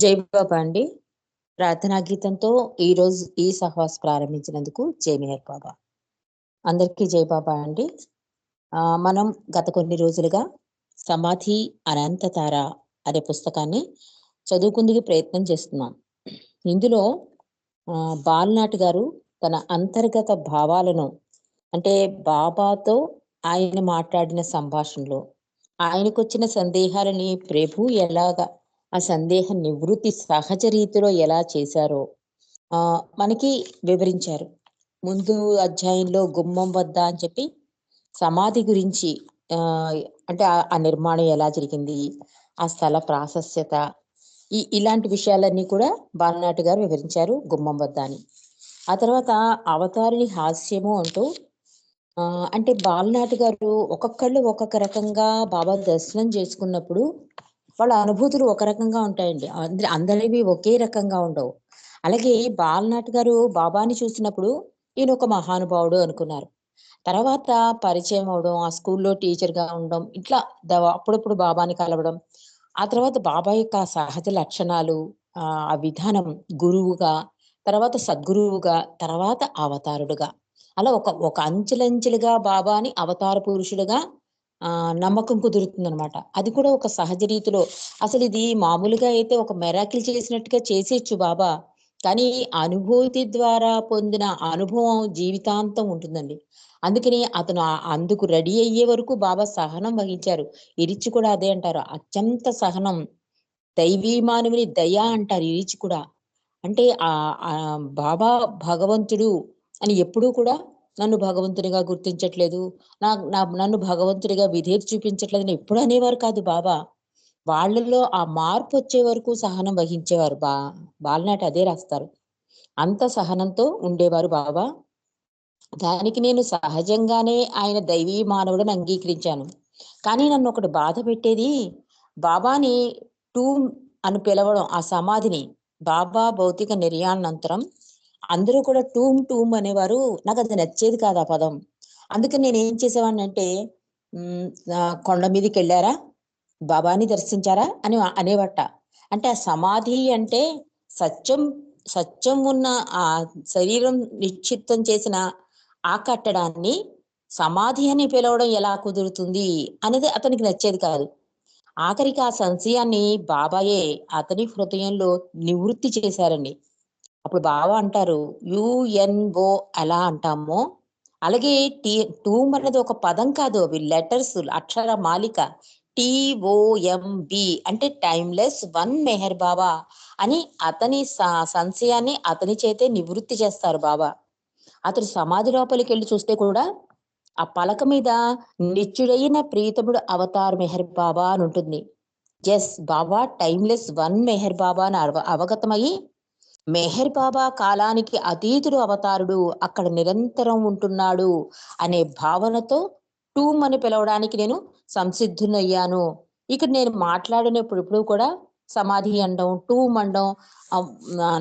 జై బాబా అండి. ప్రార్థనా గీతంతో ఈ రోజు ఈ సహవాస్ ప్రారంభించినందుకు జై బాబా. అందరికీ జై బాబా అండి. ఆ మనం గత కొన్ని రోజులుగా సమాధి అనంతతార అనే పుస్తకాన్ని చదువుకుందుకు ప్రయత్నం చేస్తున్నాం. ఇందులో ఆ బాలనాటి గారు తన అంతర్గత భావాలను అంటే బాబాతో ఆయన మాట్లాడిన సంభాషణలో ఆయనకు వచ్చిన సందేహాలని ప్రభు ఎలాగా ఆ సందేహ నివృత్తి సహజ రీతిలో ఎలా చేశారో ఆ మనకి వివరించారు. ముందు అధ్యాయంలో గుమ్మం వద్ద అని చెప్పి సమాధి గురించి ఆ అంటే ఆ నిర్మాణం ఎలా జరిగింది ఆ స్థల ప్రాశస్యత ఈ ఇలాంటి విషయాలన్నీ కూడా బాలనాటి గారు వివరించారు గుమ్మం వద్ద అని. ఆ తర్వాత అవతారుని హాస్యము అంటూ ఆ అంటే బాలనాటి గారు ఒక్కొక్కళ్ళు ఒక్కొక్క రకంగా బాబా దర్శనం చేసుకున్నప్పుడు వాళ్ళ అనుభూతులు ఒక రకంగా ఉంటాయండి. అందరి అందరివి ఒకే రకంగా ఉండవు. అలాగే బాలనాట్ గారు బాబాని చూసినప్పుడు ఈయన ఒక మహానుభావుడు అనుకున్నారు. తర్వాత పరిచయం అవడం ఆ స్కూల్లో టీచర్గా ఉండడం ఇట్లా అప్పుడప్పుడు బాబాని కలవడం ఆ తర్వాత బాబా యొక్క సహజ లక్షణాలు ఆ విధానం గురువుగా తర్వాత సద్గురువుగా తర్వాత అవతారుడుగా. అలా ఒక ఒక అంచెలంచెలుగా బాబాని అవతార పురుషుడుగా నమ్మకం కుదురుతుంది అనమాట అది కూడా ఒక సహజ రీతిలో. అసలు ఇది మామూలుగా అయితే ఒక మెరాకిల్ చేసినట్టుగా చేసేయచ్చు బాబా. కానీ అనుభూతి ద్వారా పొందిన అనుభవం జీవితాంతం ఉంటుందండి. అందుకని అతను అందుకు రెడీ అయ్యే వరకు బాబా సహనం వహించారు. ఇరిచి కూడా అదే అంటారు. అత్యంత సహనం. దైవీ మానవుని దయ అంటారు ఇరిచి కూడా. అంటే ఆ బాబా భగవంతుడు అని ఎప్పుడూ కూడా నన్ను భగవంతునిగా గుర్తించట్లేదు. నా నన్ను భగవంతుడిగా విధేయత అని ఎప్పుడు అనేవారు కాదు బాబా. వాళ్ళలో ఆ మార్పు వచ్చే వరకు సహనం వహించేవారు బా బాలనాటి అదే రాస్తారు. అంత సహనంతో ఉండేవారు బాబా. దానికి నేను సహజంగానే ఆయన దైవీ మానవుడని అంగీకరించాను. కానీ నన్ను ఒకటి బాధ పెట్టేది బాబాని టూ అని పిలవడం ఆ సమాధిని బాబా భౌతిక నిర్యాణంతరం అందరూ కూడా టూమ్ టూమ్ అనేవారు. నాకు అది నచ్చేది కాదు ఆ పదం. అందుకని నేను ఏం చేసేవాడిని అంటే కొండ మీదకి వెళ్ళారా? బాబాని దర్శించారా? అని అనేవట. అంటే ఆ సమాధి అంటే సత్యం సత్యం ఉన్న ఆ శరీరం నిక్షిప్తం చేసిన ఆ కట్టడాన్ని సమాధి అని పిలవడం ఎలా కుదురుతుంది అనేది అతనికి నచ్చేది కాదు. ఆఖరికి ఆ సంశయాన్ని బాబాయే అతని హృదయంలో నివృత్తి చేశారండి. అప్పుడు బావ అంటారు యుఎన్ఓ ఎలా అంటామో? అలాగే టీ టూమ్ అనేది ఒక పదం కాదు అవి లెటర్స్ అక్షర మాలిక. టిఓఎంబి అంటే టైమ్లెస్ వన్ మెహర్ బాబా అని అతని సంశయాన్ని అతని చేతే నివృత్తి చేస్తారు బాబా అతడు సమాధి లోపలికి వెళ్ళి చూస్తే కూడా ఆ పలక మీద నిత్యుడైన ప్రీతముడు అవతార్ మెహర్ బాబా అని ఉంటుంది. Yes Baba timeless one Meher Baba అని అవగతమయ్యి మెహర్ బాబా కాలానికి అతీతుడు అవతారుడు అక్కడ నిరంతరం ఉంటున్నాడు అనే భావనతో టూమ్ అని పిలవడానికి నేను సంసిద్ధునయ్యాను. ఇక్కడ నేను మాట్లాడినప్పుడు ఇప్పుడు కూడా సమాధి అండం టూమ్ అనడం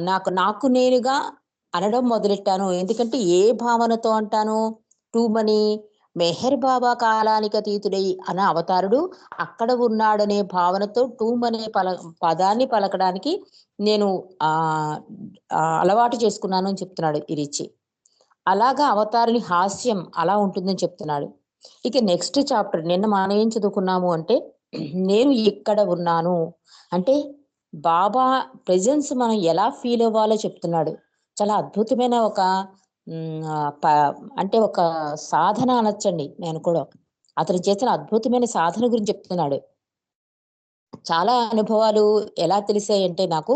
నాకు నాకు నేనుగా అనడం మొదలెట్టాను. ఎందుకంటే ఏ భావనతో అంటాను? టూమ్ అని మెహర్ బాబా కాలానికి అతీతుడై అనే అవతారుడు అక్కడ ఉన్నాడనే భావనతో టూమ్ అనే పల పదాన్ని పలకడానికి నేను ఆ అలవాటు చేసుకున్నాను అని చెప్తున్నాడు ఇరిచి. అలాగా అవతారుని హాస్యం అలా ఉంటుందని చెప్తున్నాడు. ఇక నెక్స్ట్ చాప్టర్ నిన్న మనం ఏం చదువుకున్నాము అంటే నేను ఇక్కడ ఉన్నాను అంటే బాబా ప్రెజెన్స్ మనం ఎలా ఫీల్ అవ్వాలో చెప్తున్నాడు. చాలా అద్భుతమైన ఒక అంటే ఒక సాధన అనొచ్చండి నేను కూడా. అతను చేసిన అద్భుతమైన సాధన గురించి చెప్తున్నాడు. చాలా అనుభవాలు ఎలా తెలిసాయంటే నాకు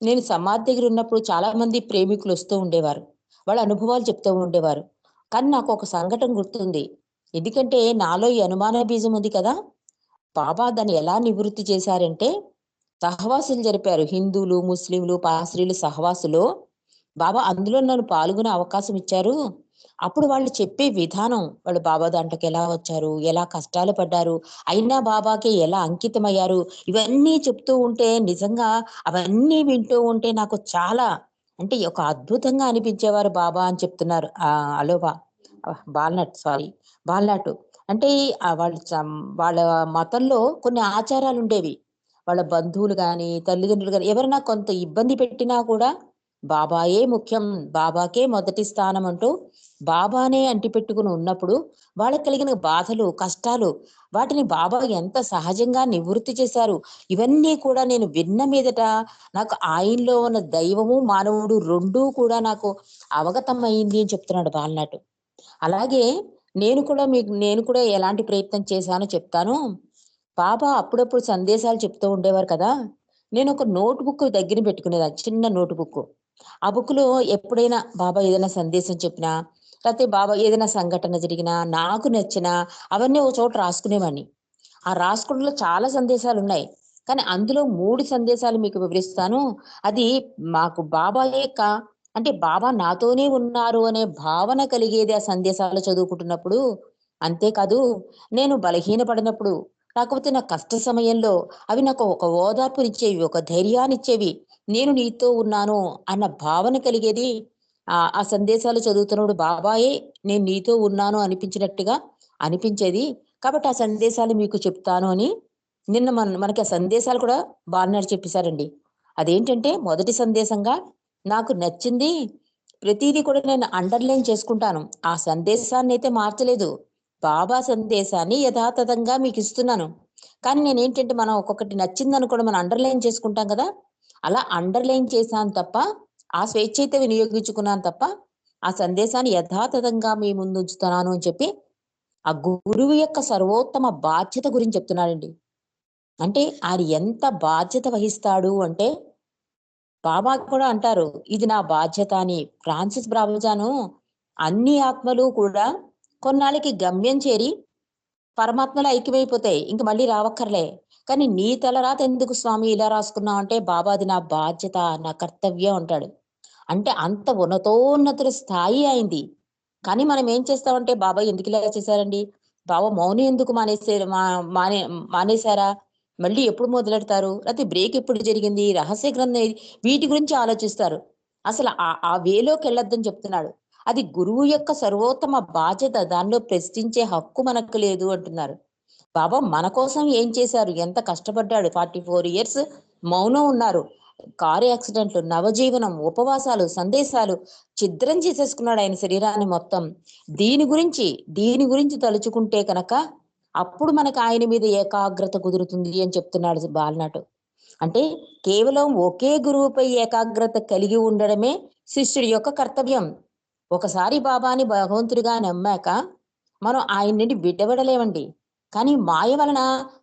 నేను సమాధి దగ్గర ఉన్నప్పుడు చాలా మంది ప్రేమికులు వస్తూ ఉండేవారు. వాళ్ళ అనుభవాలు చెప్తూ ఉండేవారు. కానీ నాకు ఒక సంఘటన గుర్తుంది. ఎందుకంటే నాలో ఈ అనుమాన బీజం ఉంది కదా బాబా దాన్ని ఎలా నివృత్తి చేశారంటే సహవాసులు జరిపారు. హిందువులు ముస్లింలు పాశ్రీలు సహవాసులు బాబా అందులో నన్ను పాల్గొనే అవకాశం ఇచ్చారు. అప్పుడు వాళ్ళు చెప్పే విధానం వాళ్ళు బాబా దాంట్లోకి ఎలా వచ్చారు ఎలా కష్టాలు పడ్డారు అయినా బాబాకి ఎలా అంకితమయ్యారు ఇవన్నీ చెప్తూ ఉంటే నిజంగా అవన్నీ వింటూ ఉంటే నాకు చాలా అంటే ఒక అద్భుతంగా అనిపించేవారు బాబా అని చెప్తున్నారు. ఆ అలోబా బాల్నట్ సారీ బాల్నాటు. అంటే వాళ్ళ వాళ్ళ మతంలో కొన్ని ఆచారాలు ఉండేవి. వాళ్ళ బంధువులు కానీ తల్లిదండ్రులు కానీ ఎవరైనా కొంత ఇబ్బంది పెట్టినా కూడా బాబాయే ముఖ్యం. బాబాకే మొదటి స్థానం అంటూ బాబానే అంటిపెట్టుకుని ఉన్నప్పుడు వాళ్ళకి కలిగిన బాధలు, కష్టాలు వాటిని బాబా ఎంత సహజంగా నివృత్తి చేశారు. ఇవన్నీ కూడా నేను విన్న మీదట నాకు ఆయనలో ఉన్న దైవము, మానవుడు రెండూ కూడా నాకు అవగతం అయింది అని చెప్తున్నాడు బాలనాటు. అలాగే నేను కూడా మీకు నేను కూడా ఎలాంటి ప్రయత్నం చేశానో చెప్తాను. బాబా అప్పుడప్పుడు సందేశాలు చెప్తూ ఉండేవారు కదా! నేను ఒక నోట్ బుక్ దగ్గర పెట్టుకునేదాన్ని. చిన్న నోట్ బుక్. ఆ బుక్‌లో ఎప్పుడైనా బాబా ఏదైనా సందేశం చెప్పినా, లేకపోతే బాబా ఏదైనా సంఘటన జరిగినా, నాకు నచ్చినా అవన్నీ ఒక చోట రాసుకునేవాడిని. ఆ రాసుకోవడంలో చాలా సందేశాలు ఉన్నాయి కానీ అందులో మూడు సందేశాలు మీకు వివరిస్తాను. అది మాకు బాబా యొక్క అంటే బాబా నాతోనే ఉన్నారు అనే భావన కలిగేది ఆ సందేశాలు చదువుకుంటున్నప్పుడు. అంతేకాదు నేను బలహీనపడినప్పుడు, కాకపోతే నా కష్ట సమయంలో అవి నాకు ఒక ఓదార్పునిచ్చేవి, ఒక ధైర్యాన్నిచ్చేవి. నేను నీతో ఉన్నాను అన్న భావన కలిగేది. ఆ సందేశాలు చదువుతున్నప్పుడు బాబాయే నేను నీతో ఉన్నాను అనిపించినట్టుగా అనిపించేది. కాబట్టి ఆ సందేశాలు మీకు చెప్తాను అని నిన్న మన మనకి ఆ సందేశాలు కూడా బాలనాడు చెప్పేసారండి. అదేంటంటే మొదటి సందేశంగా నాకు నచ్చింది ప్రతిదీ కూడా నేను అండర్‌లైన్ చేసుకుంటాను. ఆ సందేశాన్నయితే మార్చలేదు. బాబా సందేశాన్ని యథాతథంగా మీకు ఇస్తున్నాను కానీ నేను ఏంటంటే మనం ఒక్కొక్కటి నచ్చిందనుకోండి మనం అండర్‌లైన్ చేసుకుంటాం కదా! అలా అండర్‌లైన్ చేశాను తప్ప, ఆ స్వేచ్ఛ అయితే వినియోగించుకున్నాను తప్ప, ఆ సందేశాన్ని యథాతథంగా మీ ముందుంచుతున్నాను అని చెప్పి, ఆ గురువు యొక్క సర్వోత్తమ బాధ్యత గురించి చెప్తున్నాడండి. అంటే ఆయన ఎంత బాధ్యత వహిస్తాడు అంటే బాబా కూడా అంటారు. ఇది నా బాధ్యత అని. ఫ్రాన్సిస్ బ్రాబజాను అన్ని ఆత్మలు కూడా కొన్నాళ్ళకి గమ్యం చేరి పరమాత్మలో ఐక్యమైపోతాయి. ఇంక మళ్ళీ రావక్కర్లే. కానీ నీ తలరాత ఎందుకు స్వామి ఇలా రాసుకున్నావు అంటే, బాబా అది నా బాధ్యత, నా కర్తవ్యం అంటాడు. అంటే అంత ఉన్నతోన్నతుల స్థాయి అయింది కానీ మనం ఏం చేస్తామంటే, బాబా ఎందుకు ఇలా చేశారండి? బాబా మౌనం ఎందుకు మానేసారు మా మానే మానేసారా? మళ్ళీ ఎప్పుడు మొదలెడతారు? లేకపోతే బ్రేక్ ఎప్పుడు జరిగింది? రహస్య గ్రంథం వీటి గురించి ఆలోచిస్తారు. అసలు ఆ ఆ వేలోకెళ్ళొద్దని చెప్తున్నాడు. అది గురువు యొక్క సర్వోత్తమ బాధ్యత. దానిలో ప్రశ్నించే హక్కు మనకు లేదు అంటున్నారు. బాబా మన కోసం ఏం చేశారు? ఎంత కష్టపడ్డాడు. 44 ఇయర్స్ మౌనం ఉన్నారు. కారు యాక్సిడెంట్లు, నవజీవనం, ఉపవాసాలు, సందేశాలు ఛిద్రం చేసేసుకున్నాడు ఆయన శరీరాన్ని మొత్తం. దీని గురించి, దీని గురించి తలుచుకుంటే కనుక అప్పుడు మనకు ఆయన మీద ఏకాగ్రత కుదురుతుంది అని చెప్తున్నాడు బాలనాటు. అంటే కేవలం ఒకే గురువుపై ఏకాగ్రత కలిగి ఉండడమే శిష్యుడి యొక్క కర్తవ్యం. ఒకసారి బాబాని భగవంతుడిగా నమ్మాక మనం ఆయన నుండి విడవడలేమండి. కానీ మాయ వలన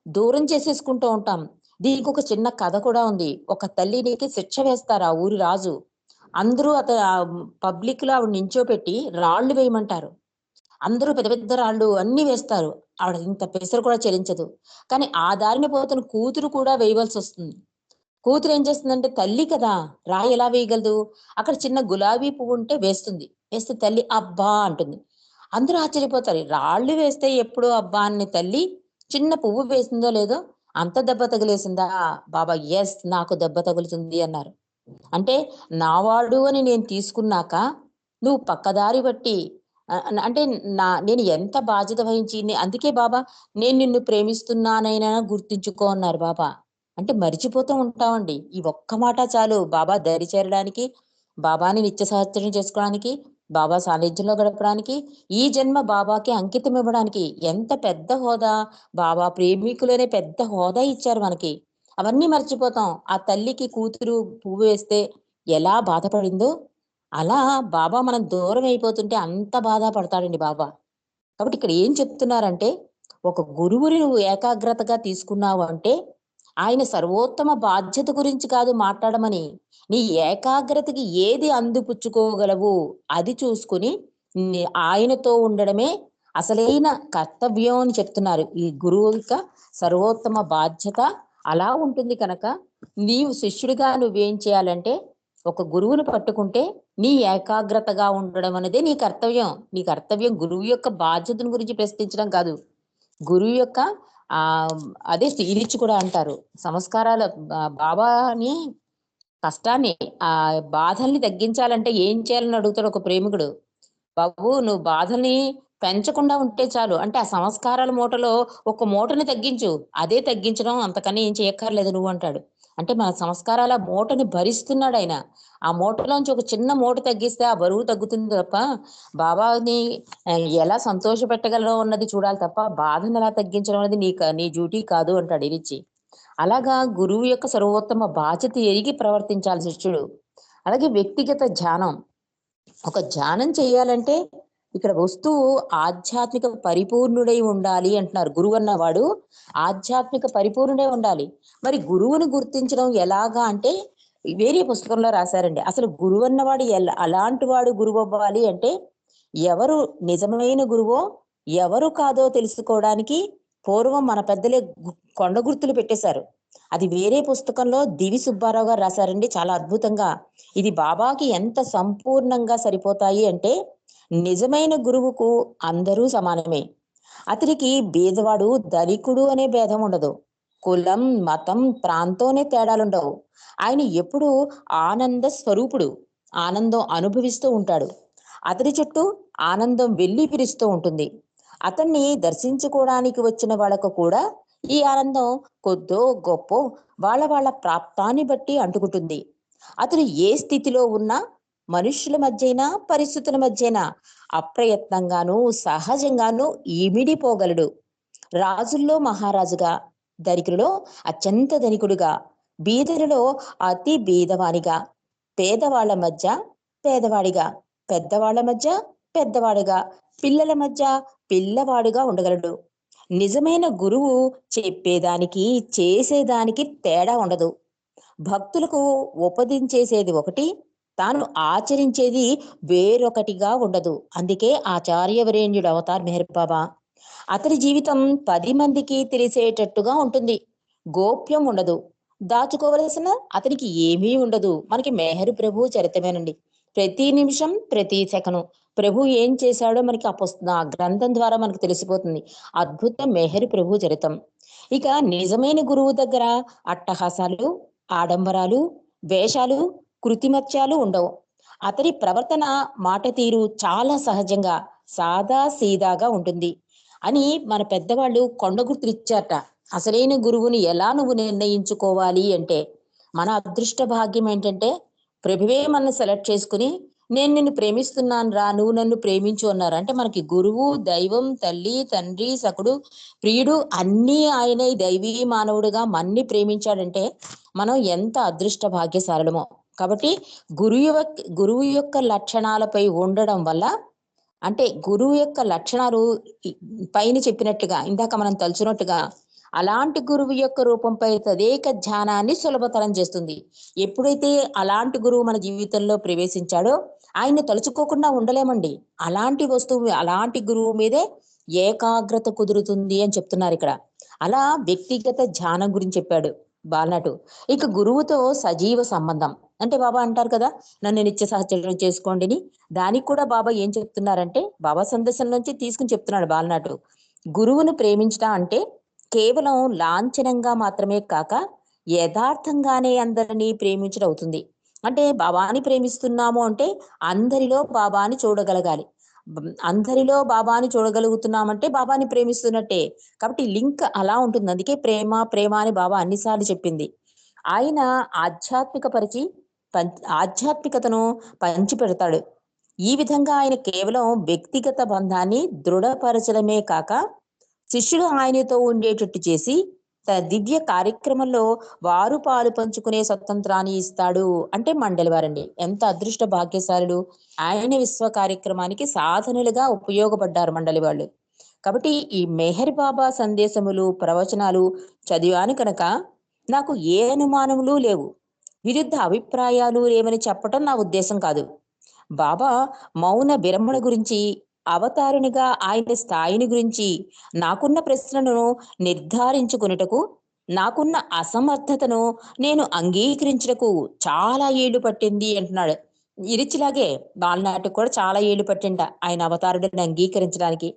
దూరం చేసేసుకుంటూ ఉంటాం. దీనికి ఒక చిన్న కథ కూడా ఉంది. ఒక తల్లినికి శిక్ష వేస్తారు ఆ ఊరి రాజు. అందరూ అత పబ్లిక్ పబ్లిక్‌లో ఆవిడ నించోపెట్టి రాళ్ళు వేయమంటారు. అందరూ పెద్ద పెద్ద రాళ్ళు అన్నీ వేస్తారు. ఆవిడ ఇంత పెసరు కూడా చెలించదు. కానీ ఆ దారిన పోతున్న కూతురు కూడా వేయవలసి వస్తుంది కూతురు ఏం చేస్తుందంటే తల్లి కదా! రాయి ఎలా వేయగలదు? అక్కడ చిన్న గులాబీ పువ్వు ఉంటే వేస్తుంది. వేస్తే తల్లి అబ్బా! అంటుంది. అందరూ ఆశ్చర్యపోతారు. రాళ్ళు వేస్తే ఎప్పుడు అబ్బా అని తల్లి చిన్న పువ్వు వేసిందో లేదో అంత దెబ్బ తగిలేసిందా? బాబా ఎస్ నాకు దెబ్బ తగులుతుంది అన్నారు. అంటే నావాడు అని నేను తీసుకున్నాక నువ్వు పక్కదారి బట్టి అంటే నా నేను ఎంత బాధ్యత వహించి అందుకే బాబా నేను నిన్ను ప్రేమిస్తున్నానైనా గుర్తుంచుకో అన్నారు బాబా. అంటే మరిచిపోతూ ఉంటామండి. ఈ ఒక్క మాట చాలు బాబా దరి చేరడానికి, బాబాని నిత్య సహచర్యం చేసుకోవడానికి, బాబా సాన్నిధ్యంలో గడపడానికి, ఈ జన్మ బాబాకి అంకితం ఇవ్వడానికి ఎంత పెద్ద హోదా బాబా ప్రేమికులనే పెద్ద హోదా ఇచ్చారు మనకి. అవన్నీ మర్చిపోతాం. ఆ తల్లికి కూతురు పువ్వు వేస్తే ఎలా బాధపడిందో, అలా బాబా మనం దూరం అయిపోతుంటే అంత బాధపడతాడండి బాబా. కాబట్టి ఇక్కడ ఏం చెప్తున్నారంటే, ఒక గురువుని నువ్వు ఏకాగ్రతగా తీసుకున్నావు అంటే, ఆయన సర్వోత్తమ బాధ్యత గురించి కాదు మాట్లాడమని. నీ ఏకాగ్రతకి ఏది అందిపుచ్చుకోగలవు అది చూసుకొని ఆయనతో ఉండడమే అసలైన కర్తవ్యం అని చెప్తున్నారు. ఈ గురువు యొక్క సర్వోత్తమ బాధ్యత అలా ఉంటుంది కనుక, నీవు శిష్యుడిగా నువ్వేం చేయాలంటే, ఒక గురువుని పట్టుకుంటే నీ ఏకాగ్రతగా ఉండడం అనేది నీ కర్తవ్యం. నీ కర్తవ్యం గురువు యొక్క బాధ్యతను గురించి ప్రశ్నించడం కాదు. గురువు యొక్క ఆ అదే ఈరిచ్చి కూడా అంటారు. సంస్కారాల బా బాబాని కష్టాన్ని ఆ బాధల్ని తగ్గించాలంటే ఏం చేయాలని అడుగుతాడు ఒక ప్రేమికుడు. బాబు నువ్వు బాధల్ని పెంచకుండా ఉంటే చాలు. అంటే ఆ సంస్కారాల మూటలో ఒక మూటని తగ్గించు. అదే తగ్గించడం అంతకని ఏం చేయక్కర్లేదు నువ్వు అంటాడు. అంటే మన సంస్కారాల మూటని భరిస్తున్నాడు ఆయన ఆ మూటలోంచి ఒక చిన్న మూట తగ్గిస్తే ఆ బరువు తగ్గుతుంది తప్ప, బాబాని ఎలా సంతోష పెట్టగలరో ఉన్నది చూడాలి తప్ప, బాధను ఎలా తగ్గించడం అనేది నీ నీ డ్యూటీ కాదు అంటాడు ఇరిచి అలాగా గురువు యొక్క సర్వోత్తమ బాధ్యత ఎరిగి ప్రవర్తించాలి శిష్యుడు. అలాగే వ్యక్తిగత ధ్యానం. ఒక ధ్యానం చేయాలంటే ఇక్కడ వస్తువు ఆధ్యాత్మిక పరిపూర్ణుడై ఉండాలి అంటున్నారు. గురువన్నవాడు ఆధ్యాత్మిక పరిపూర్ణుడై ఉండాలి. మరి గురువుని గుర్తించడం ఎలాగా అంటే వేరే పుస్తకంలో రాశారండి. అసలు గురువన్నవాడు ఎలా అలాంటి వాడు గురువవ్వాలి అంటే ఎవరు నిజమైన గురువో, ఎవరు కాదో తెలుసుకోవడానికి పూర్వం మన పెద్దలే కొండ గుర్తులు పెట్టేశారు. అది వేరే పుస్తకంలో దివి సుబ్బారావు గారు రాశారండి చాలా అద్భుతంగా. ఇది బాబాకి ఎంత సంపూర్ణంగా సరిపోతాయి అంటే, నిజమైన గురువుకు అందరూ సమానమే. అతనికి బీదవాడు, ధనికుడు అనే భేదం ఉండదు. కులం, మతం, ప్రాంతంనే తేడాలుండవు. ఆయన ఎప్పుడూ ఆనంద స్వరూపుడు. ఆనందం అనుభవిస్తూ ఉంటాడు. అతడి చుట్టూ ఆనందం వెళ్ళి పిలుస్తూ ఉంటుంది. అతన్ని దర్శించుకోవడానికి వచ్చిన వాళ్ళకు కూడా ఈ ఆనందం కొద్దో గొప్పో వాళ్ళ వాళ్ళ ప్రాప్తాన్ని బట్టి అంటుకుంటుంది. అతను ఏ స్థితిలో ఉన్నా మనుష్యుల మధ్యైనా, పరిస్థితుల మధ్యైనా అప్రయత్నంగానూ, సహజంగానూ ఇమిడిపోగలడు. రాజుల్లో మహారాజుగా, ధనికులలో అత్యంత ధనికుడుగా, బీదలలో అతి బీదవానిగా, పేదవాళ్ళ మధ్య పేదవాడిగా, పెద్దవాళ్ళ మధ్య పెద్దవాడిగా, పిల్లల మధ్య పిల్లవాడుగా ఉండగలడు. నిజమైన గురువు చెప్పేదానికి, చేసేదానికి తేడా ఉండదు. భక్తులకు ఉపదించేసేది ఒకటి, తాను ఆచరించేది వేరొకటిగా ఉండదు. అందుకే ఆచార్యవరేణ్యుడు అవతార్ మెహర్ బాబా. అతడి జీవితం పది మందికి తెలిసేటట్టుగా ఉంటుంది. గోప్యం ఉండదు. దాచుకోవలసిన అతనికి ఏమీ ఉండదు. మనకి మెహరు ప్రభు చరిత్రమేనండి ప్రతి నిమిషం, ప్రతి సెకను ప్రభు ఏం చేశాడో మనకి ఆ గ్రంథం ద్వారా మనకు తెలిసిపోతుంది. అద్భుత మెహర్ ప్రభు చరితం. ఇక నిజమైన గురువు దగ్గర అట్టహాసాలు, ఆడంబరాలు, వేషాలు, కృతిమత్యాలు ఉండవు. అతడి ప్రవర్తన, మాట తీరు చాలా సహజంగా, సాదా సీదాగా ఉంటుంది. అని మన పెద్దవాళ్ళు కొండ గుర్తులిచ్చారట. అసలైన గురువుని ఎలా నువ్వు నిర్ణయించుకోవాలి అంటే, మన అదృష్ట భాగ్యం ఏంటంటే, ప్రభువే మనం సెలెక్ట్ చేసుకుని నేను నిన్ను ప్రేమిస్తున్నానురా, నువ్వు నన్ను ప్రేమించు అన్నారు. అంటే మనకి గురువు, దైవం, తల్లి, తండ్రి, సకుడు ప్రియుడు అన్నీ ఆయనే దైవీ మానవుడుగా మన్ని ప్రేమించాడంటే, మనం ఎంత అదృష్ట భాగ్యశాలమో కాబట్టి గురువు గురువు యొక్క లక్షణాలపై ఉండడం వల్ల అంటే గురువు యొక్క లక్షణాలు పైన చెప్పినట్టుగా, ఇందాక మనం తలుచున్నట్టుగా అలాంటి గురువు యొక్క రూపంపై తదేక ధ్యానాన్ని సులభతరం చేస్తుంది. ఎప్పుడైతే అలాంటి గురువు మన జీవితంలో ప్రవేశించాడో, ఆయన్ని తలుచుకోకుండా ఉండలేమండి. అలాంటి వస్తువు, అలాంటి గురువు మీదే ఏకాగ్రత కుదురుతుంది అని చెప్తున్నారు ఇక్కడ అలా వ్యక్తిగత ధ్యానం గురించి చెప్పాడు బాలనాటు. ఇక గురువుతో సజీవ సంబంధం. అంటే బాబా అంటారు కదా! నన్ను నిత్య సహచర్యం చేసుకోండిని. దానికి కూడా బాబా ఏం చెప్తున్నారంటే, బాబా సందేశం నుంచి తీసుకొని చెప్తున్నాడు బాలనాటు. గురువును ప్రేమించడం అంటే కేవలం లాంఛనంగా మాత్రమే కాక, యథార్థంగానే అందరినీ ప్రేమించడం అవుతుంది. అంటే బాబాని ప్రేమిస్తున్నాము అంటే అందరిలో బాబాని చూడగలగాలి. అందరిలో బాబాని చూడగలుగుతున్నామంటే బాబాని ప్రేమిస్తున్నట్టే. కాబట్టి లింక్ అలా ఉంటుంది. అందుకే ప్రేమ, ప్రేమ అని బాబా అన్ని సార్లు చెప్పింది. ఆయన ఆధ్యాత్మిక పరిచి ఆధ్యాత్మికతను పంచిపెడతాడు. ఈ విధంగా ఆయన కేవలం వ్యక్తిగత బంధాన్ని దృఢపరచడమే కాక, శిష్యులు ఆయనతో ఉండేటట్టు చేసి, తన దివ్య కార్యక్రమంలో వారు పాలు పంచుకునే స్వతంత్రాన్ని ఇస్తాడు. అంటే మండలి వారండి. ఎంత అదృష్ట భాగ్యశాలులు. ఆయన విశ్వ కార్యక్రమానికి సాధనలుగా ఉపయోగపడ్డారు మండలి వాళ్ళు. కాబట్టి ఈ మెహర్ బాబా సందేశములు, ప్రవచనాలు చదివాను కనుక నాకు ఏ అనుమానములు లేవు. విరుద్ధ అభిప్రాయాలు లేవని చెప్పటం నా ఉద్దేశం కాదు. బాబా మౌన విరమణ గురించి, అవతారునిగా ఆయన స్థాయిని గురించి నాకున్న ప్రశ్నలను నిర్ధారించుకొనుటకు, నాకున్న అసమర్థతను నేను అంగీకరించుటకు చాలా ఏళ్ళు పట్టింది అంటున్నాడు. ఇరిచిలాగే బాలనాటికి కూడా చాలా ఏళ్ళు పట్టింట ఆయన అవతారుడిని అంగీకరించడానికి.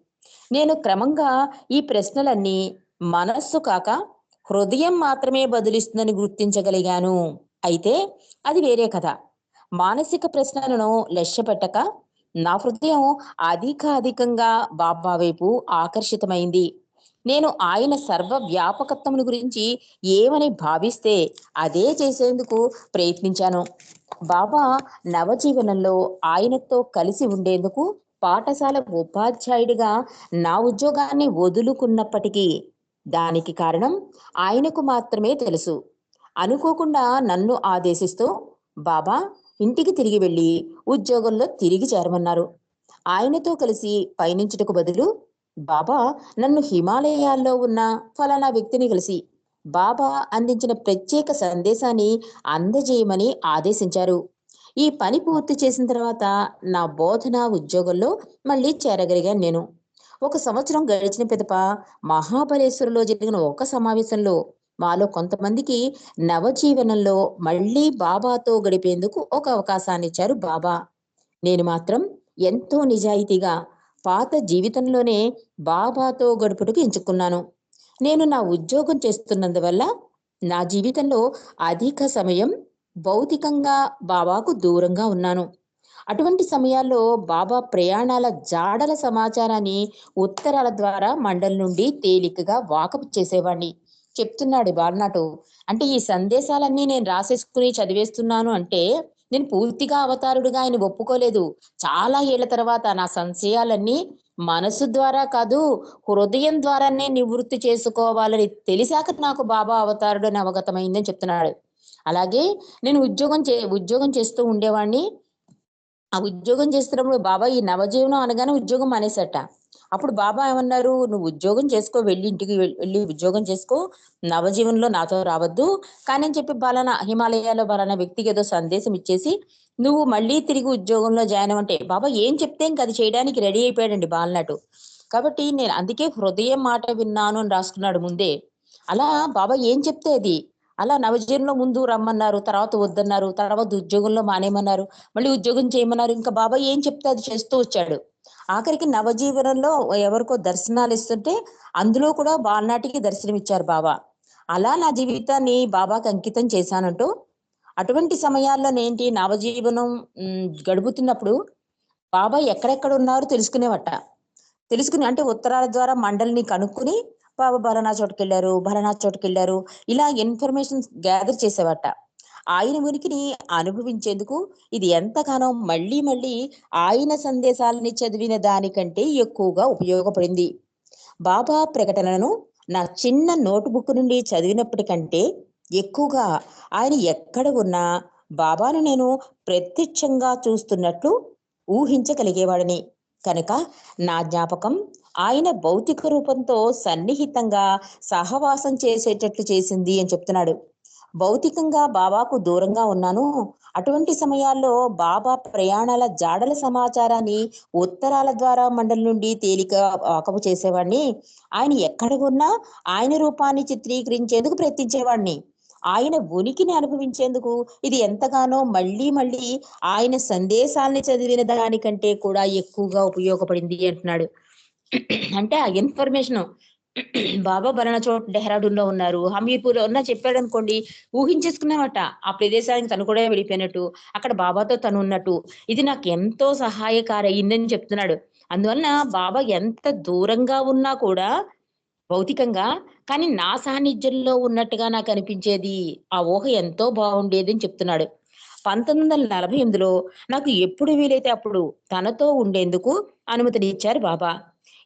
నేను క్రమంగా ఈ ప్రశ్నలన్నీ మనస్సు కాక హృదయం మాత్రమే బదులిస్తుందని గుర్తించగలిగాను. అయితే అది వేరే కథ. మానసిక ప్రశ్నలను లక్ష్యపెట్టక, నా హృదయం అధిక అధికంగా బాబా వైపు ఆకర్షితమైంది. నేను ఆయన సర్వ వ్యాపకత్వమును గురించి ఏమని భావిస్తే అదే చేసేందుకు ప్రయత్నించాను. బాబా నవజీవనంలో ఆయనతో కలిసి ఉండేందుకు పాఠశాల ఉపాధ్యాయుడిగా నా ఉద్యోగాన్ని వదులుకున్నప్పటికీ దానికి కారణం ఆయనకు మాత్రమే తెలుసు. అనుకోకుండా నన్ను ఆదేశిస్తూ బాబా ఇంటికి తిరిగి వెళ్ళి ఉద్యోగంలో తిరిగి చేరమన్నారు. ఆయనతో కలిసి పయనించుటకు బదులు బాబా నన్ను హిమాలయాల్లో ఉన్న ఫలానా వ్యక్తిని కలిసి బాబా అందించిన ప్రత్యేక సందేశాన్ని అందజేయమని ఆదేశించారు. ఈ పని పూర్తి చేసిన తర్వాత నా బోధన ఉద్యోగంలో మళ్ళీ చేరగలిగాను నేను. ఒక సంవత్సరం గడిచిన పిదప మహాబలేశ్వరంలో జరిగిన ఒక సమావేశంలో మాలో కొంతమందికి నవజీవనంలో మళ్ళీ బాబాతో గడిపేందుకు ఒక అవకాశాన్ని ఇచ్చారు బాబా. నేను మాత్రం ఎంతో నిజాయితీగా పాత జీవితంలోనే బాబాతో గడుపుటకు ఎంచుకున్నాను. నేను నా ఉద్యోగం చేస్తున్నందువల్ల నా జీవితంలో అధిక సమయం భౌతికంగా బాబాకు దూరంగా ఉన్నాను. అటువంటి సమయాల్లో బాబా ప్రయాణాల జాడల సమాచారాన్ని ఉత్తరాల ద్వారా మండలి నుండి తేలికగా వాకపు చేసేవాడిని చెప్తున్నాడు బాలనాటు అంటే ఈ సందేశాలన్నీ నేను రాసేసుకుని చదివేస్తున్నాను అంటే నేను పూర్తిగా అవతారుడుగా ఆయన ఒప్పుకోలేదు. చాలా ఏళ్ళ తర్వాత నా సంశయాలన్నీ మనసు ద్వారా కాదు హృదయం ద్వారానే నివృత్తి చేసుకోవాలని తెలిసాక నాకు బాబా అవతారుడు అని అవగతమైందని చెప్తున్నాడు. అలాగే నేను ఉద్యోగం చే ఉద్యోగం చేస్తూ ఉండేవాడిని ఆ ఉద్యోగం చేస్తున్నప్పుడు బాబా ఈ నవజీవనం అనగానే ఉద్యోగం మానేసట అప్పుడు బాబా ఏమన్నారు? నువ్వు ఉద్యోగం చేసుకో వెళ్ళి ఇంటికి వెళ్ళి ఉద్యోగం చేసుకో. నవజీవనంలో నాతో రావద్దు. కానీ అని చెప్పి బలానా హిమాలయాలో బలానా వ్యక్తికి ఏదో సందేశం ఇచ్చేసి నువ్వు మళ్ళీ తిరిగి ఉద్యోగంలో జాయిన్ అవ్వంటే బాబా ఏం చెప్తే ఇంక అది చేయడానికి రెడీ అయిపోయాడండి బాలనాటు కాబట్టి నేను అందుకే హృదయం మాట విన్నాను అని రాసుకున్నాడు ముందే. అలా బాబా ఏం చెప్తే అది? అలా నవజీవనంలో ముందు రమ్మన్నారు తర్వాత వద్దన్నారు తర్వాత ఉద్యోగంలో మానేయమన్నారు మళ్ళీ ఉద్యోగం చేయమన్నారు. ఇంకా బాబా ఏం చెప్తే అది చేస్తూ వచ్చాడు. ఆఖరికి నవజీవనంలో ఎవరికో దర్శనాలు ఇస్తుంటే అందులో కూడా బాలనాటికి దర్శనం ఇచ్చారు బాబా. అలా నా జీవితాన్ని బాబాకి అంకితం చేశానంటూ అటువంటి సమయాల్లో నేంటి నవజీవనం గడుపుతున్నప్పుడు బాబా ఎక్కడెక్కడ ఉన్నారో తెలుసుకునేవట. తెలుసుకుని అంటే ఉత్తరాల ద్వారా మండలిని కనుక్కుని బాబా బలనా చోటుకి వెళ్ళారు బలనా చోటుకి వెళ్ళారు ఇలా ఇన్ఫర్మేషన్ గ్యాదర్ చేసేవట. ఆయన ఉనికిని అనుభవించేందుకు ఇది ఎంతగానో మళ్ళీ మళ్ళీ ఆయన సందేశాలని చదివిన దానికంటే ఎక్కువగా ఉపయోగపడింది. బాబా ప్రకటనను నా చిన్న నోటుబుక్ నుండి చదివినప్పటికంటే ఎక్కువగా ఆయన ఎక్కడ ఉన్నా బాబాను నేను ప్రత్యక్షంగా చూస్తున్నట్లు ఊహించగలిగేవాడిని. కనుక నా జ్ఞాపకం ఆయన భౌతిక రూపంతో సన్నిహితంగా సహవాసం చేసేటట్లు చేసింది అని చెప్తున్నాడు. భౌతికంగా బాబాకు దూరంగా ఉన్నాను. అటువంటి సమయాల్లో బాబా ప్రయాణాల జాడల సమాచారాన్ని ఉత్తరాల ద్వారా మండలి నుండి తేలిక వాకపు చేసేవాడిని ఆయన ఎక్కడ ఉన్నా ఆయన రూపాన్ని చిత్రీకరించేందుకు ప్రయత్నించేవాడిని ఆయన ఉనికిని అనుభవించేందుకు ఇది ఎంతగానో మళ్ళీ మళ్ళీ ఆయన సందేశాల్ని చదివిన దానికంటే కూడా ఎక్కువగా ఉపయోగపడింది అంటున్నాడు. అంటే ఆ ఇన్ఫర్మేషన్ బాబా బలన చోట్ డెహ్రాడూన్లో ఉన్నారు. హమీర్పూర్లో ఉన్నా చెప్పాడు అనుకోండి ఊహించేసుకున్నామట ఆ ప్రదేశానికి తను కూడా వెళ్ళిపోయినట్టు అక్కడ బాబాతో తను ఉన్నట్టు. ఇది నాకు ఎంతో సహాయకారయ్యిందని చెప్తున్నాడు. అందువలన బాబా ఎంత దూరంగా ఉన్నా కూడా భౌతికంగా కానీ నా సాన్నిధ్యంలో ఉన్నట్టుగా నాకు అనిపించేది. ఆ ఊహ ఎంతో బాగుండేది అని చెప్తున్నాడు. పంతొమ్మిది వందల నలభై ఎనిమిదిలో నాకు ఎప్పుడు వీలైతే అప్పుడు తనతో ఉండేందుకు అనుమతినిచ్చారు బాబా.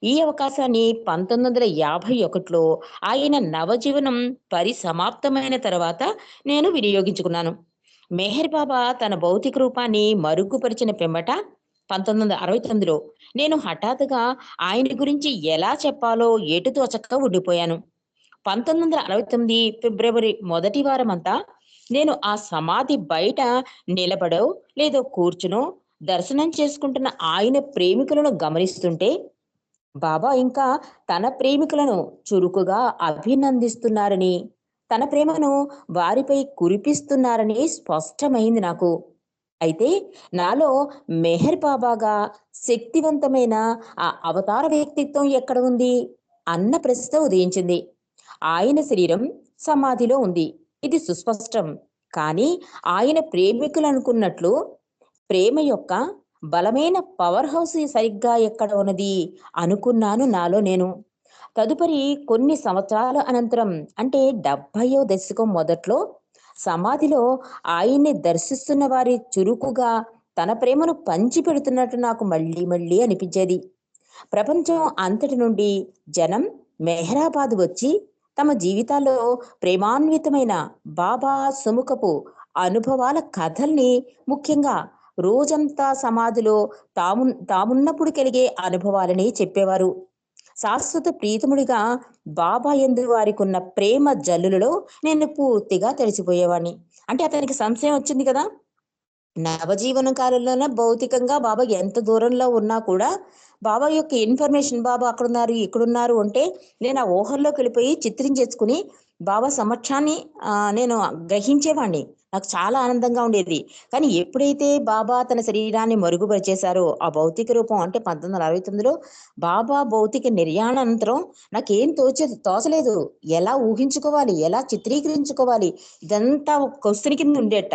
ఈ అవకాశాన్ని పంతొమ్మిది వందల యాభై ఒకటిలో ఆయన నవజీవనం పరిసమాప్తమైన తర్వాత నేను వినియోగించుకున్నాను. మెహర్ బాబా తన భౌతిక రూపాన్ని మరుగుపరిచిన పిమ్మట పంతొమ్మిది వందల అరవై తొమ్మిదిలో నేను హఠాత్తుగా ఆయన గురించి ఎలా చెప్పాలో ఎటు తోచక ఉండిపోయాను. పంతొమ్మిది వందల అరవై తొమ్మిది ఫిబ్రవరి మొదటి వారం అంతా నేను ఆ సమాధి బయట నిలబడో లేదో కూర్చునో దర్శనం చేసుకుంటున్న ఆయన ప్రేమికులను గమనిస్తుంటే బాబా ఇంకా తన ప్రేమికులను చురుకుగా అభినందిస్తున్నారని తన ప్రేమను వారిపై కురిపిస్తున్నారని స్పష్టమైంది నాకు. అయితే నాలో మెహర్ బాబాగా శక్తివంతమైన ఆ అవతార వ్యక్తిత్వం ఎక్కడ ఉంది? అన్న ప్రశ్న ఉదయించింది. ఆయన శరీరం సమాధిలో ఉంది. ఇది సుస్పష్టం. కానీ ఆయన ప్రేమికులు అనుకున్నట్లు ప్రేమ యొక్క బలమైన పవర్ హౌస్ సరిగ్గా ఎక్కడ ఉన్నది అనుకున్నాను నాలో నేను. తదుపరి కొన్ని సంవత్సరాల అనంతరం అంటే డెబ్బయో దశకం మొదట్లో సమాధిలో ఆయన్ని దర్శిస్తున్న వారి చురుకుగా తన ప్రేమను పంచి పెడుతున్నట్టు నాకు మళ్ళీ మళ్ళీ అనిపించేది. ప్రపంచం అంతటి నుండి జనం మెహరాబాద్ వచ్చి తమ జీవితాల్లో ప్రేమాన్వితమైన బాబా సుముఖపు అనుభవాల కథల్ని ముఖ్యంగా రోజంతా సమాధిలో తాము తామున్నప్పుడు కలిగే అనుభవాలని చెప్పేవారు. శాశ్వత ప్రీతముడిగా బాబా ఎందు వారికి ఉన్న ప్రేమ జల్లులలో నేను పూర్తిగా తెలిసిపోయేవాడిని అంటే అతనికి సంశయం వచ్చింది కదా? నవజీవన కాలంలోనే భౌతికంగా బాబా ఎంత దూరంలో ఉన్నా కూడా బాబా యొక్క ఇన్ఫర్మేషన్ బాబా అక్కడున్నారు ఇక్కడున్నారు అంటే నేను ఆ ఊహల్లోకి వెళ్ళిపోయి చిత్రించేసుకుని బాబా సమక్షాన్ని ఆ, నేను గ్రహించేవాడిని నాకు చాలా ఆనందంగా ఉండేది. కానీ ఎప్పుడైతే బాబా తన శరీరాన్ని మరుగుపరిచేశారో ఆ భౌతిక రూపం అంటే పంతొమ్మిది వందల అరవై తొమ్మిదిలో బాబా భౌతిక నిర్యాణానంతరం నాకేం తోచదు తోచలేదు. ఎలా ఊహించుకోవాలి? ఎలా చిత్రీకరించుకోవాలి? ఇదంతా ఒక క్వశ్చన్ కింద ఉండేట.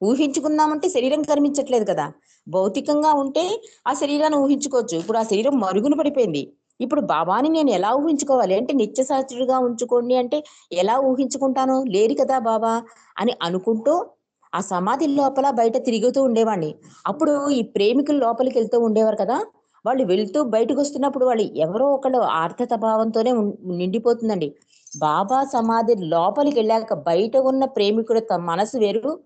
ఊహించుకుందామంటే శరీరం కనిపించట్లేదు కదా. భౌతికంగా ఉంటే ఆ శరీరాన్ని ఊహించుకోవచ్చు. ఇప్పుడు ఆ శరీరం మరుగున పడిపోయింది. ఇప్పుడు బాబాని నేను ఎలా ఊహించుకోవాలి? అంటే నిత్య సహచరుడుగా ఉంచుకోండి అంటే ఎలా ఊహించుకుంటాను? లేరు కదా బాబా అని అనుకుంటూ ఆ సమాధి లోపల బయట తిరుగుతూ ఉండేవాడిని. అప్పుడు ఈ ప్రేమికులు లోపలికి వెళ్తూ ఉండేవారు కదా. వాళ్ళు వెళ్తూ బయటకు వస్తున్నప్పుడు వాళ్ళు ఎవరో ఒకళ్ళు ఆర్థత భావంతోనే ఉం- నిండిపోతుందండి. బాబా సమాధి లోపలికి వెళ్ళాక బయట ఉన్న ప్రేమికుడు తమ మనసు వేరు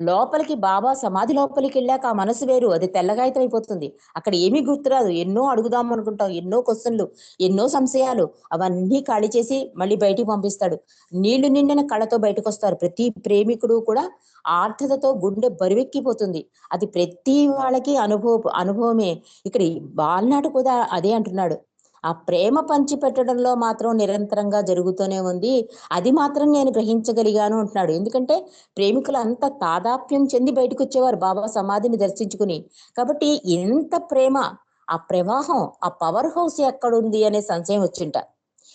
లోపలికి బాబా సమాధి లోపలికి వెళ్ళాక ఆ మనసు వేరు అది తెల్లగాయితం అయిపోతుంది. అక్కడ ఏమీ గుర్తురాదు ఎన్నో అడుగుదాం అనుకుంటాం ఎన్నో క్వశ్చన్లు ఎన్నో సంశయాలు అవన్నీ ఖాళీ చేసి మళ్ళీ బయటికి పంపిస్తాడు. నీళ్ళు నిండిన కళ్ళతో బయటకు వస్తారు ప్రతి ప్రేమికుడు కూడా ఆర్థతతో గుండె బరువెక్కిపోతుంది. అది ప్రతి వాళ్ళకి అనుభవ అనుభవమే. ఇక్కడ ఈ బాలనాడు కూడా అదే అంటున్నాడు. ఆ ప్రేమ పంచి పెట్టడంలో మాత్రం నిరంతరంగా జరుగుతూనే ఉంది. అది మాత్రం నేను గ్రహించగలిగాను అంటున్నాడు. ఎందుకంటే ప్రేమికులు అంత తాదాప్యం చెంది బయటకు వచ్చేవారు బాబా సమాధిని దర్శించుకుని. కాబట్టి ఎంత ప్రేమ ఆ ప్రవాహం ఆ పవర్ హౌస్ ఎక్కడుంది అనే సంశయం వచ్చింట.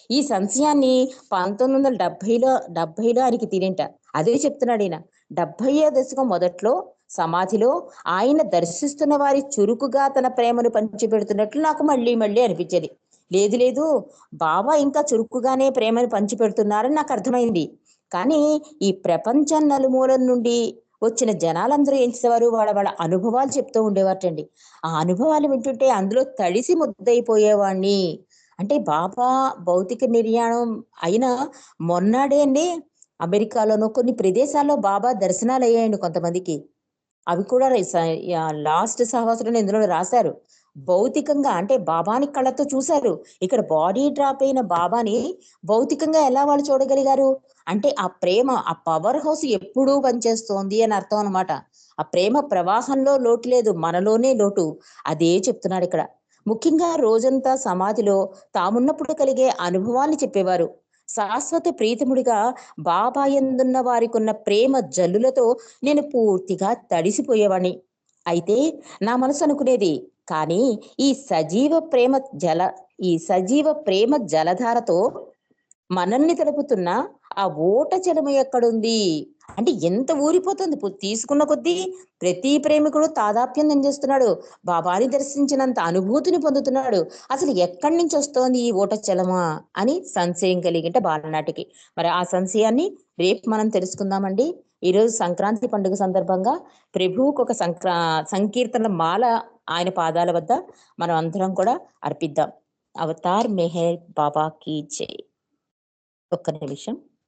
ఈ సంశయాన్ని పంతొమ్మిది వందల డెబ్బైలో డెబ్బైలో ఆయనకి తీరింట అదే చెప్తున్నాడు ఈయన. డెబ్బయో దశకం మొదట్లో సమాధిలో ఆయన దర్శిస్తున్న వారి చురుకుగా తన ప్రేమను పంచిపెడుతున్నట్లు నాకు మళ్ళీ మళ్ళీ అనిపించేది. లేదు లేదు. బాబా ఇంకా చురుకుగానే ప్రేమను పంచిపెడుతున్నారని నాకు అర్థమైంది. కానీ ఈ ప్రపంచం నలుమూలల నుండి వచ్చిన జనాలందరూ ఏం చేసేవారు? వాళ్ళ వాళ్ళ అనుభవాలు చెప్తూ ఉండేవారటండి. ఆ అనుభవాలు వింటుంటే అందులో తడిసి ముద్దయిపోయేవాడిని అంటే బాబా భౌతిక నిర్యాణం అయిన మొన్నాడే అండి అమెరికాలోనూ కొన్ని ప్రదేశాల్లో బాబా దర్శనాలు అయ్యాయండి కొంతమందికి. అవి కూడా లాస్ట్ సంవత్సరం ఇందులో రాశారు. భౌతికంగా అంటే బాబాని కళ్ళతో చూశారు. ఇక్కడ బాడీ డ్రాప్ అయిన బాబాని భౌతికంగా ఎలా వాళ్ళు చూడగలిగారు? అంటే ఆ ప్రేమ ఆ పవర్ హౌస్ ఎప్పుడూ పనిచేస్తోంది అని అర్థం అనమాట ఆ ప్రేమ ప్రవాహంలో లోటు లేదు మనలోనే లోటు. అదే చెప్తున్నాడు ఇక్కడ. ముఖ్యంగా రోజంతా సమాధిలో తామున్నప్పుడు కలిగే అనుభవాన్ని చెప్పేవారు. శాశ్వత ప్రీతముడిగా బాబా ఎందున్న వారికి ఉన్న ప్రేమ జల్లులతో నేను పూర్తిగా తడిసిపోయేవాణ్ణి. అయితే నా మనసు అనుకునేది కానీ ఈ సజీవ ప్రేమ జల ఈ సజీవ ప్రేమ జలధారతో మనల్ని తడుపుతున్న ఆ ఓట జలము ఎక్కడుంది? అంటే ఎంత ఊరిపోతుంది? తీసుకున్న కొద్దీ ప్రతి ప్రేమికుడు తాదాప్యం చేస్తున్నాడు బాబాని దర్శించినంత అనుభూతిని పొందుతున్నాడు. అసలు ఎక్కడి నుంచి వస్తోంది ఈ ఓట చలమా అని సంశయం కలిగింట బాలనాటికి. మరి ఆ సంశయాన్ని రేపు మనం తెలుసుకుందామండి. ఈరోజు సంక్రాంతి పండుగ సందర్భంగా ప్రభువుకు ఒక సంక్రా సంకీర్తన మాల ఆయన పాదాల వద్ద మనం అందరం కూడా అర్పిద్దాం. అవతార్ మెహర్ బాబా కీ జై. ఒక్క నిమిషం.